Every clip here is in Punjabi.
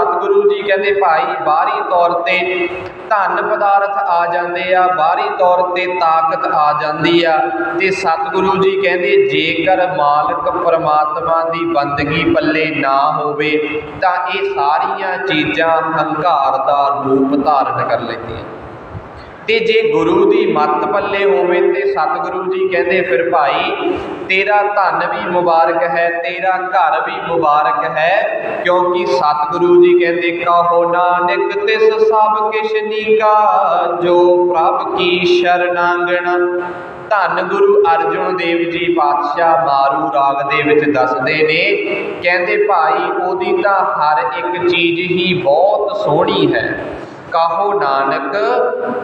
ਸਤਿਗੁਰੂ ਜੀ ਕਹਿੰਦੇ, ਭਾਈ, ਬਾਹਰੀ ਤੌਰ ਤੇ ਧਨ ਪਦਾਰਥ ਆ ਜਾਂਦੇ ਆ, ਬਾਹਰੀ ਤੌਰ ਤੇ ਤਾਕਤ ਆ ਜਾਂਦੀ ਆ। ਤੇ ਸਤਿਗੁਰੂ ਜੀ ਕਹਿੰਦੇ, ਜੇਕਰ ਮਾਲਕ ਪਰਮਾਤਮਾ ਦੀ ਬੰਦਗੀ ਪੱਲੇ ਨਾ ਹੋਵੇ, ਤਾਂ ਇਹ ਸਾਰੀਆਂ ਚੀਜ਼ਾਂ ਹੰਕਾਰ ਦਾ ਰੂਪ ਧਾਰਨ ਕਰ ਲੈਂਦੀਆਂ ਤੇ ਜੇ ਗੁਰੂ ਦੀ ਮੱਤ ਪੱਲੇ ਹੋਵੇ ਤੇ ਸਤਿਗੁਰੂ ਜੀ ਕਹਿੰਦੇ, ਫਿਰ ਭਾਈ, ਤੇਰਾ ਧਨ ਵੀ ਮੁਬਾਰਕ ਹੈ, ਤੇਰਾ ਘਰ ਵੀ ਮੁਬਾਰਕ ਹੈ, ਕਿਉਂਕਿ ਸਤਿਗੁਰੂ ਜੀ ਕਹਿੰਦੇ, ਕਹੋ ਨਾਨਕ, ਤਿਸ ਸਭ ਕਿਛ ਨੀਕਾ ਜੋ ਪ੍ਰਭ ਕੀ ਸ਼ਰਨਾਂਗਣ। ਧੰਨ ਗੁਰੂ ਅਰਜੁਨ ਦੇਵ ਜੀ ਪਾਤਸ਼ਾਹ ਮਾਰੂ ਰਾਗ ਦੇ ਵਿੱਚ ਦੱਸਦੇ ਨੇ, ਕਹਿੰਦੇ, ਭਾਈ, ਉਹਦੀ ਤਾਂ ਹਰ ਇੱਕ ਚੀਜ਼ ਹੀ ਬਹੁਤ ਸੋਹਣੀ ਹੈ। ਕਾਹੋ ਨਾਨਕ,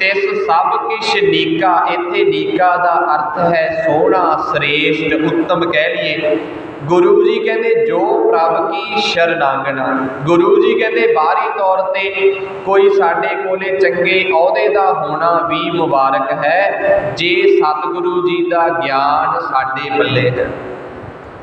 ਤਿਸ ਸਭ ਕਿਛ ਨੀਕਾ। ਇੱਥੇ ਨੀਕਾ ਦਾ ਅਰਥ ਹੈ ਸੋਹਣਾ, ਸ੍ਰੇਸ਼ਟ, ਉੱਤਮ ਕਹਿ ਲਈਏ। ਗੁਰੂ ਜੀ ਕਹਿੰਦੇ, ਜੋ ਪ੍ਰਭ ਕੀ ਸ਼ਰਨਾਂਗਣਾ ਗੁਰੂ ਜੀ ਕਹਿੰਦੇ, ਬਾਹਰੀ ਤੌਰ ਤੇ ਕੋਈ ਸਾਡੇ ਕੋਲੇ ਚੰਗੇ ਅਹੁਦੇ ਦਾ ਹੋਣਾ ਵੀ ਮੁਬਾਰਕ ਹੈ। ਜੇ ਸਤਿਗੁਰੂ ਜੀ ਦਾ ਗਿਆਨ ਸਾਡੇ ਪੱਲੇ ਹੈ।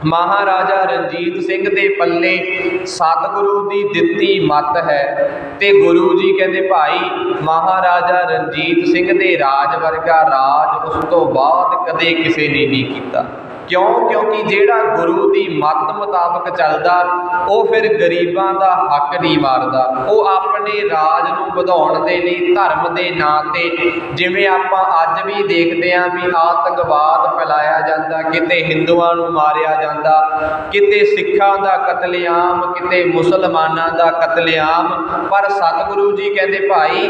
ਮਹਾਰਾਜਾ ਰਣਜੀਤ ਸਿੰਘ ਦੇ ਪੱਲੇ ਸਤਿਗੁਰੂ ਦੀ ਦਿੱਤੀ ਮੱਤ ਹੈ ਤੇ ਗੁਰੂ ਜੀ ਕਹਿੰਦੇ, ਭਾਈ, ਮਹਾਰਾਜਾ ਰਣਜੀਤ ਸਿੰਘ ਦੇ ਰਾਜ ਵਰਗਾ ਰਾਜ ਉਸ ਤੋਂ ਬਾਅਦ ਕਦੇ ਕਿਸੇ ਨੇ ਨਹੀਂ ਕੀਤਾ। ਕਿਉਂ? ਕਿਉਂਕਿ ਜਿਹੜਾ ਗੁਰੂ ਦੀ ਮੱਤ ਮੁਤਾਬਕ ਚੱਲਦਾ, ਉਹ ਫਿਰ ਗਰੀਬਾਂ ਦਾ ਹੱਕ ਨਹੀਂ ਮਾਰਦਾ। ਉਹ ਆਪਣੇ ਰਾਜ ਨੂੰ ਵਧਾਉਣ ਦੇ ਲਈ ਧਰਮ ਦੇ ਨਾਂ ਤੇ, ਜਿਵੇਂ ਆਪਾਂ ਅੱਜ ਵੀ ਦੇਖਦੇ ਆਂ ਵੀ ਆਤੰਕਵਾਦ ਫੈਲਾਇਆ ਜਾਂਦਾ, ਕਿਤੇ ਹਿੰਦੂਆਂ ਨੂੰ ਮਾਰਿਆ ਜਾਂਦਾ, ਕਿਤੇ ਸਿੱਖਾਂ ਦਾ ਕਤਲੇਆਮ, ਕਿਤੇ ਮੁਸਲਮਾਨਾਂ ਦਾ ਕਤਲੇਆਮ। ਪਰ ਸਤਿਗੁਰੂ ਜੀ ਕਹਿੰਦੇ, ਭਾਈ,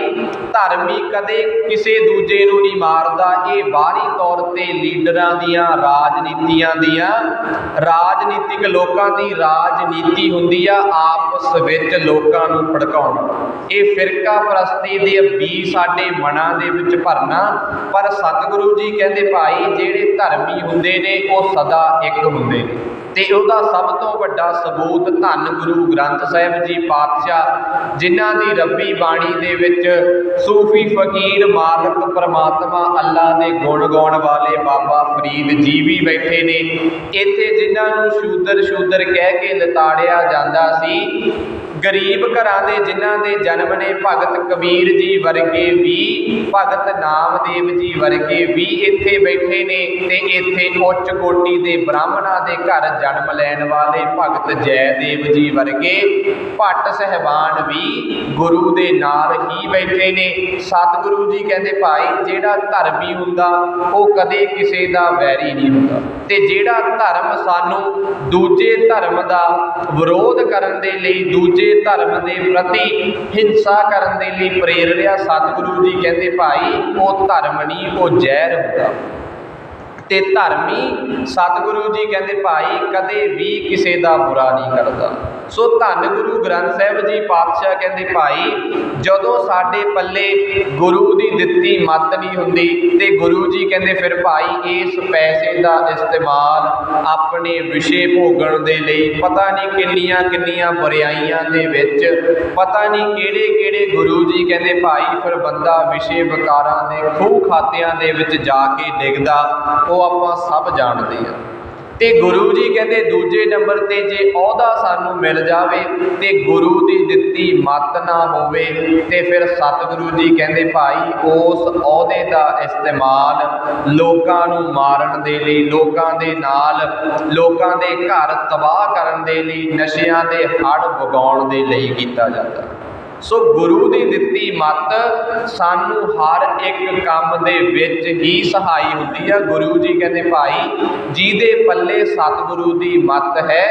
ਧਰਮੀ ਕਦੇ ਕਿਸੇ ਦੂਜੇ ਨੂੰ ਨਹੀਂ ਮਾਰਦਾ। ਇਹ ਬਾਹਰੀ ਤੌਰ ਤੇ ਲੀਡਰਾਂ ਦੀਆਂ ਰਾਜਨੀਤੀ ਰਾਜਨੀਤੀਆਂ ਦੀਆਂ, ਰਾਜਨੀਤਿਕ ਲੋਕਾਂ ਦੀ ਰਾਜਨੀਤੀ ਹੁੰਦੀ ਆ, ਆਪਸ ਵਿੱਚ ਲੋਕਾਂ ਨੂੰ ਭੜਕਾਉਣਾ। ਇਹ ਫਿਰਕਾ ਪ੍ਰਸਤੀ ਦੇ ਬੀ ਸਾਡੇ ਮਨਾਂ ਦੇ ਵਿੱਚ ਭਰਨਾ, ਪਰ ਸਤਿਗੁਰੂ ਜੀ ਕਹਿੰਦੇ ਭਾਈ, ਜਿਹੜੇ ਧਰਮੀ ਹੁੰਦੇ ਨੇ, ਉਹ ਸਦਾ ਇੱਕ ਹੁੰਦੇ ਨੇ। ਤੇ ਉਹਦਾ ਸਭ ਤੋਂ ਵੱਡਾ ਸਬੂਤ ਧੰਨ ਗੁਰੂ ਗ੍ਰੰਥ ਸਾਹਿਬ ਜੀ ਪਾਤਸ਼ਾਹ, ਜਿਨ੍ਹਾਂ ਦੀ ਰੱਬੀ ਬਾਣੀ ਦੇ ਵਿੱਚ ਸੂਫੀ ਫਕੀਰ ਮਾਲਕ ਪ੍ਰਮਾਤਮਾ ਅੱਲਾ ਦੇ ਗੁਣ ਗਾਉਣ ਵਾਲੇ ਬਾਬਾ ਫਰੀਦ ਜੀ ਵੀ ਬੈਠੇ ਨੇ। ਇੱਥੇ ਜਿਨ੍ਹਾਂ ਨੂੰ ਸ਼ੂਦਰ ਸ਼ੂਦਰ ਕਹਿ ਕੇ ਲਤਾੜਿਆ ਜਾਂਦਾ ਸੀ ਗਰੀਬ ਘਰਾਂ ਦੇ ਜਿਨ੍ਹਾਂ ਦੇ ਜਨਮ ਨੇ ਭਗਤ ਕਬੀਰ ਜੀ ਵਰਗੇ ਵੀ, ਭਗਤ ਨਾਮਦੇਵ ਜੀ ਵਰਗੇ ਵੀ ਇੱਥੇ ਬੈਠੇ ਨੇ ਤੇ ਇੱਥੇ ਉੱਚ ਕੋਟੀ ਦੇ ਬ੍ਰਾਹਮਣਾਂ ਦੇ ਘਰ ਜਨਮ ਲੈਣ ਵਾਲੇ ਭਗਤ ਜੈਦੇਵ ਜੀ ਵਰਗੇ ਭੱਟ ਸਹਿਬਾਨ ਵੀ ਗੁਰੂ ਦੇ ਨਾਲ ਹੀ ਬੈਠੇ ਨੇ। ਸਤਿਗੁਰੂ ਜੀ ਕਹਿੰਦੇ, ਭਾਈ, ਜਿਹੜਾ ਧਰਮੀ ਹੁੰਦਾ, ਉਹ ਕਦੇ ਕਿਸੇ ਦਾ ਵੈਰੀ ਨਹੀਂ ਹੁੰਦਾ। ਤੇ ਜਿਹੜਾ ਧਰਮ ਸਾਨੂੰ ਦੂਜੇ ਧਰਮ ਦਾ ਵਿਰੋਧ ਕਰਨ ਦੇ ਲਈ ਦੂਜੇ ਧਰਮ ਦੇ ਪ੍ਰਤੀ ਹਿੰਸਾ ਕਰਨ ਦੇ ਲਈ ਪ੍ਰੇਰ ਰਿਹਾ ਸਤਿਗੁਰੂ ਜੀ ਕਹਿੰਦੇ ਭਾਈ, ਉਹ ਧਰਮ ਨਹੀਂ, ਉਹ ਜ਼ਹਿਰ ਹੁੰਦਾ। ਤੇ ਧਰਮੀ ਸਤਿਗੁਰੂ ਜੀ ਕਹਿੰਦੇ ਭਾਈ, ਕਦੇ ਵੀ ਕਿਸੇ ਦਾ ਬੁਰਾ ਨਹੀਂ ਕਰਦਾ। ਸੋ ਧੰਨ ਗੁਰੂ ਗ੍ਰੰਥ ਸਾਹਿਬ ਜੀ ਪਾਤਸ਼ਾਹ ਕਹਿੰਦੇ, ਭਾਈ, ਜਦੋਂ ਸਾਡੇ ਪੱਲੇ ਗੁਰੂ ਦੀ ਦਿੱਤੀ ਮੱਤ ਨਹੀਂ ਹੁੰਦੀ ਤੇ ਗੁਰੂ ਜੀ ਕਹਿੰਦੇ, ਫਿਰ ਭਾਈ, ਇਸ ਪੈਸੇ ਦਾ ਇਸਤੇਮਾਲ ਆਪਣੇ ਵਿਸ਼ੇ ਭੋਗਣ ਦੇ ਲਈ ਪਤਾ ਨਹੀਂ ਕਿੰਨੀਆਂ ਕਿੰਨੀਆਂ ਬੁਰਾਈਆਂ ਦੇ ਵਿੱਚ, ਪਤਾ ਨਹੀਂ ਕਿਹੜੇ ਕਿਹੜੇ ਗੁਰੂ ਜੀ ਕਹਿੰਦੇ, ਭਾਈ, ਫਿਰ ਬੰਦਾ ਵਿਸ਼ੇ ਵਿਕਾਰਾਂ ਦੇ ਖੂਹ ਖਾਤਿਆਂ ਦੇ ਵਿੱਚ ਜਾ ਕੇ ਡਿੱਗਦਾ, ਉਹ ਆਪਾਂ ਸਭ ਜਾਣਦੇ ਆ ਤੇ ਗੁਰੂ ਜੀ ਕਹਿੰਦੇ ਦੂਜੇ ਨੰਬਰ ਤੇ ਜੇ ਅਹੁਦਾ ਸਾਨੂੰ ਮਿਲ ਜਾਵੇ ਤੇ ਗੁਰੂ ਦੀ ਦਿੱਤੀ ਮੱਤ ਨਾ ਹੋਵੇ ਤੇ ਫਿਰ ਸਤਿਗੁਰੂ ਜੀ ਕਹਿੰਦੇ ਭਾਈ ਉਸ ਅਹੁਦੇ ਦਾ ਇਸਤੇਮਾਲ ਲੋਕਾਂ ਨੂੰ ਮਾਰਨ ਦੇ ਲਈ, ਲੋਕਾਂ ਦੇ ਨਾਲ, ਲੋਕਾਂ ਦੇ ਘਰ ਤਬਾਹ ਕਰਨ ਦੇ ਲਈ, ਨਸ਼ਿਆਂ ਦੇ ਹੜ ਵਗਾਉਣ ਦੇ ਲਈ ਕੀਤਾ ਜਾਂਦਾ। ਸੋ ਗੁਰੂ ਦੀ ਦਿੱਤੀ ਮੱਤ ਸਾਨੂੰ ਹਰ ਇੱਕ ਕੰਮ ਦੇ ਵਿੱਚ ਹੀ ਸਹਾਈ ਹੁੰਦੀ ਆ। ਗੁਰੂ ਜੀ ਕਹਿੰਦੇ, ਭਾਈ, ਜਿਹਦੇ ਪੱਲੇ ਸਤਿਗੁਰੂ ਦੀ ਮੱਤ ਹੈ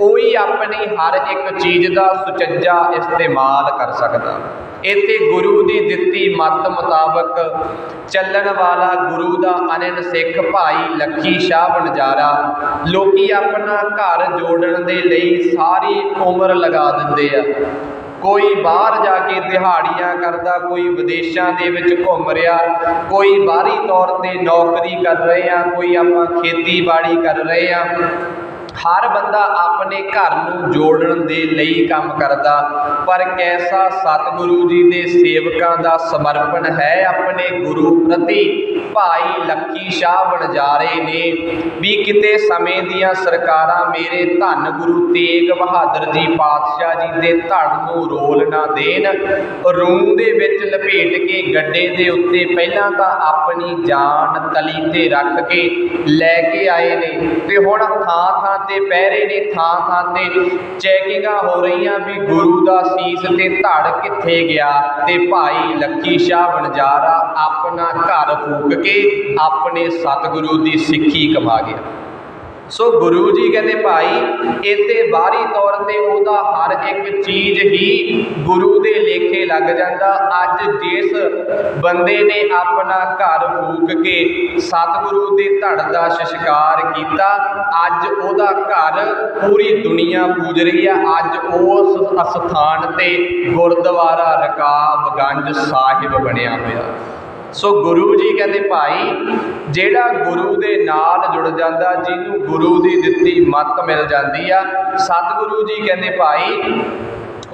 ਉਹੀ ਆਪਣੀ ਹਰ ਇੱਕ ਚੀਜ਼ ਦਾ ਸੁਚੱਜਾ ਇਸਤੇਮਾਲ ਕਰ ਸਕਦਾ। ਇੱਥੇ ਗੁਰੂ ਦੀ ਦਿੱਤੀ ਮੱਤ ਮੁਤਾਬਕ ਚੱਲਣ ਵਾਲਾ ਗੁਰੂ ਦਾ ਅਨੰਨ ਸਿੱਖ ਭਾਈ ਲੱਖੀ ਸ਼ਾਹ ਬਨਜਾਰਾ ਲੋਕੀ ਆਪਣਾ ਘਰ ਜੋੜਨ ਦੇ ਲਈ ਸਾਰੀ ਉਮਰ ਲਗਾ ਦਿੰਦੇ ਆ। ਕੋਈ ਬਾਹਰ ਜਾ ਕੇ ਦਿਹਾੜੀਆਂ ਕਰਦਾ, ਕੋਈ ਵਿਦੇਸ਼ਾਂ ਦੇ ਵਿੱਚ ਘੁੰਮ ਰਿਹਾ, ਕੋਈ ਬਾਹਰੀ ਤੌਰ ਤੇ ਨੌਕਰੀ ਕਰ ਰਹੇ ਆ ਕੋਈ ਆਪਾਂ ਖੇਤੀਬਾੜੀ ਕਰ ਰਹੇ ਆ ਹਰ ਬੰਦਾ ਆਪਣੇ ਘਰ ਨੂੰ ਜੋੜਨ ਦੇ ਲਈ ਕੰਮ ਕਰਦਾ, ਪਰ ਕੈਸਾ ਸਤਿਗੁਰੂ ਜੀ ਦੇ ਸੇਵਕਾਂ ਦਾ ਸਮਰਪਣ ਹੈ ਆਪਣੇ ਗੁਰੂ ਪ੍ਰਤੀ? ਭਾਈ ਲੱਕੀ ਸ਼ਾਹ ਵਣਜਾਰੇ ਨੇ ਵੀ ਕਿਤੇ ਸਮੇਂ ਦੀਆਂ ਸਰਕਾਰਾਂ ਮੇਰੇ ਧੰਨ ਗੁਰੂ ਤੇਗ ਬਹਾਦਰ ਜੀ ਪਾਤਸ਼ਾਹ ਜੀ ਦੇ ਧੜ ਨੂੰ ਰੋਲ ਨਾ ਦੇਣ, ਰੂੰ ਦੇ ਵਿੱਚ ਲਪੇਟ ਕੇ ਗੱਡੇ ਦੇ ਉੱਤੇ ਪਹਿਲਾਂ ਤਾਂ ਆਪਣੀ ਜਾਨ ਤਲੀ ਤੇ ਰੱਖ ਕੇ ਲੈ ਕੇ ਆਏ ਨੇ ਤੇ ਹੁਣ ਥਾਂ ਥਾਂ ਤੇ ਪਹਿਰੇ ਨੇ ਥਾਂ ਥਾਂ ਤੇ ਚੈਕਿੰਗਾਂ ਹੋ ਰਹੀਆਂ ਵੀ ਗੁਰੂ ਦਾ ਸੀਸ ਤੇ ਧੜ ਕਿੱਥੇ ਗਿਆ ਤੇ ਭਾਈ ਲੱਕੀ ਸ਼ਾਹ ਬਣਜਾਰਾ ਆਪਣਾ ਘਰ ਫੂਕ ਕੇ ਆਪਣੇ ਸਤਿਗੁਰੂ ਦੀ ਸਿੱਖੀ ਕਮਾ ਗਿਆ। ਸੋ ਗੁਰੂ ਜੀ ਕਹਿੰਦੇ, ਭਾਈ, ਇੱਥੇ ਬਾਹਰੀ ਤੌਰ ਤੇ ਉਹਦਾ ਹਰ ਇੱਕ ਚੀਜ਼ ਹੀ ਗੁਰੂ ਦੇ ਲੇਖੇ ਲੱਗ ਜਾਂਦਾ। ਅੱਜ ਜਿਸ ਬੰਦੇ ਨੇ ਆਪਣਾ ਘਰ ਫੂਕ ਕੇ ਸਤਿਗੁਰੂ ਦੇ ਧੜ ਦਾ ਸ਼ਿਸ਼ਕਾਰ ਕੀਤਾ, ਅੱਜ ਉਹਦਾ ਘਰ ਪੂਰੀ ਦੁਨੀਆ ਪੂਜ ਰਹੀ ਹੈ ਅੱਜ ਉਸ ਅਸਥਾਨ ਤੇ ਗੁਰਦੁਆਰਾ ਰਕਾਬਗੰਜ ਸਾਹਿਬ ਬਣਿਆ ਹੋਇਆ। ਸੋ ਗੁਰੂ ਜੀ ਕਹਿੰਦੇ, ਭਾਈ, ਜਿਹੜਾ ਗੁਰੂ ਦੇ ਨਾਲ ਜੁੜ ਜਾਂਦਾ, ਜਿਹਨੂੰ ਗੁਰੂ ਦੀ ਦਿੱਤੀ ਮੱਤ ਮਿਲ ਜਾਂਦੀ ਆ, ਸਤਿਗੁਰੂ ਜੀ ਕਹਿੰਦੇ, ਭਾਈ,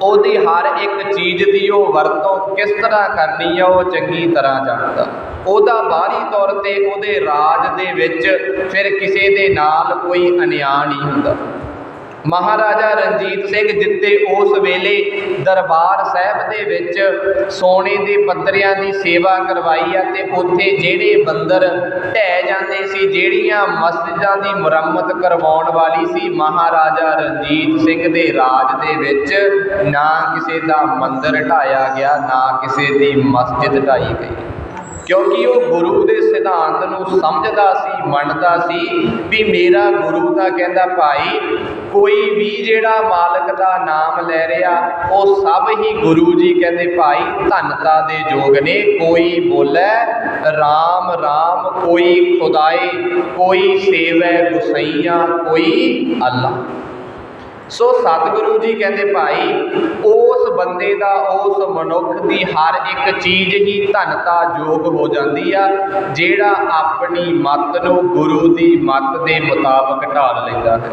ਉਹਦੀ ਹਰ ਇੱਕ ਚੀਜ਼ ਦੀ ਉਹ ਵਰਤੋਂ ਕਿਸ ਤਰ੍ਹਾਂ ਕਰਨੀ ਆ, ਉਹ ਚੰਗੀ ਤਰ੍ਹਾਂ ਜਾਣਦਾ। ਉਹਦਾ ਬਾਹਰੀ ਤੌਰ ਤੇ ਉਹਦੇ ਰਾਜ ਦੇ ਵਿੱਚ ਫਿਰ ਕਿਸੇ ਦੇ ਨਾਲ ਕੋਈ ਅਨਿਆਂ ਨਹੀਂ ਹੁੰਦਾ। ਮਹਾਰਾਜਾ ਰਣਜੀਤ ਸਿੰਘ ਜਿੱਤੇ ਉਸ ਵੇਲੇ ਦਰਬਾਰ ਸਾਹਿਬ ਦੇ ਵਿੱਚ ਸੋਨੇ ਦੇ ਪੱਤਰਿਆਂ ਦੀ ਸੇਵਾ ਕਰਵਾਈ ਆ ਤੇ ਉੱਥੇ ਜਿਹੜੇ ਬੰਦਰ ਢਹਿ ਜਾਂਦੇ ਸੀ, ਜਿਹੜੀਆਂ ਮਸਜਿਦਾਂ ਦੀ ਮੁਰੰਮਤ ਕਰਵਾਉਣ ਵਾਲੀ ਸੀ, ਮਹਾਰਾਜਾ ਰਣਜੀਤ ਸਿੰਘ ਦੇ ਰਾਜ ਦੇ ਵਿੱਚ ਨਾ ਕਿਸੇ ਦਾ ਮੰਦਰ ਢਾਇਆ ਗਿਆ, ਨਾ ਕਿਸੇ ਦੀ ਮਸਜਿਦ ਢਾਈ ਗਈ। ਕਿਉਂਕਿ ਉਹ ਗੁਰੂ ਦੇ ਸਿਧਾਂਤ ਨੂੰ ਸਮਝਦਾ ਸੀ, ਮੰਨਦਾ ਸੀ ਵੀ ਮੇਰਾ ਗੁਰੂ ਤਾਂ ਕਹਿੰਦਾ, ਭਾਈ ਕੋਈ ਵੀ ਜਿਹੜਾ ਮਾਲਕ ਦਾ ਨਾਮ ਲੈ ਰਿਹਾ, ਉਹ ਸਭ ਹੀ ਗੁਰੂ ਜੀ ਕਹਿੰਦੇ, ਭਾਈ ਧਨਤਾ ਦੇ ਯੋਗ ਨੇ, ਕੋਈ ਬੋਲੇ RAM RAM ਕੋਈ ਖੁਦਾਏ ਕੋਈ ਸੇਵੈ ਗੁਸਈਆ, ਕੋਈ ਅੱਲਾ। ਸੋ ਸਤਿਗੁਰੂ ਜੀ ਕਹਿੰਦੇ, ਭਾਈ, ਉਸ ਬੰਦੇ ਦਾ, ਉਸ ਮਨੁੱਖ ਦੀ ਹਰ ਇੱਕ ਚੀਜ਼ ਹੀ ਧਨਤਾ ਯੋਗ ਹੋ ਜਾਂਦੀ ਆ, ਜਿਹੜਾ ਆਪਣੀ ਮੱਤ ਨੂੰ ਗੁਰੂ ਦੀ ਮੱਤ ਦੇ ਮੁਤਾਬਕ ਢਾਲ ਲੈਂਦਾ ਹੈ।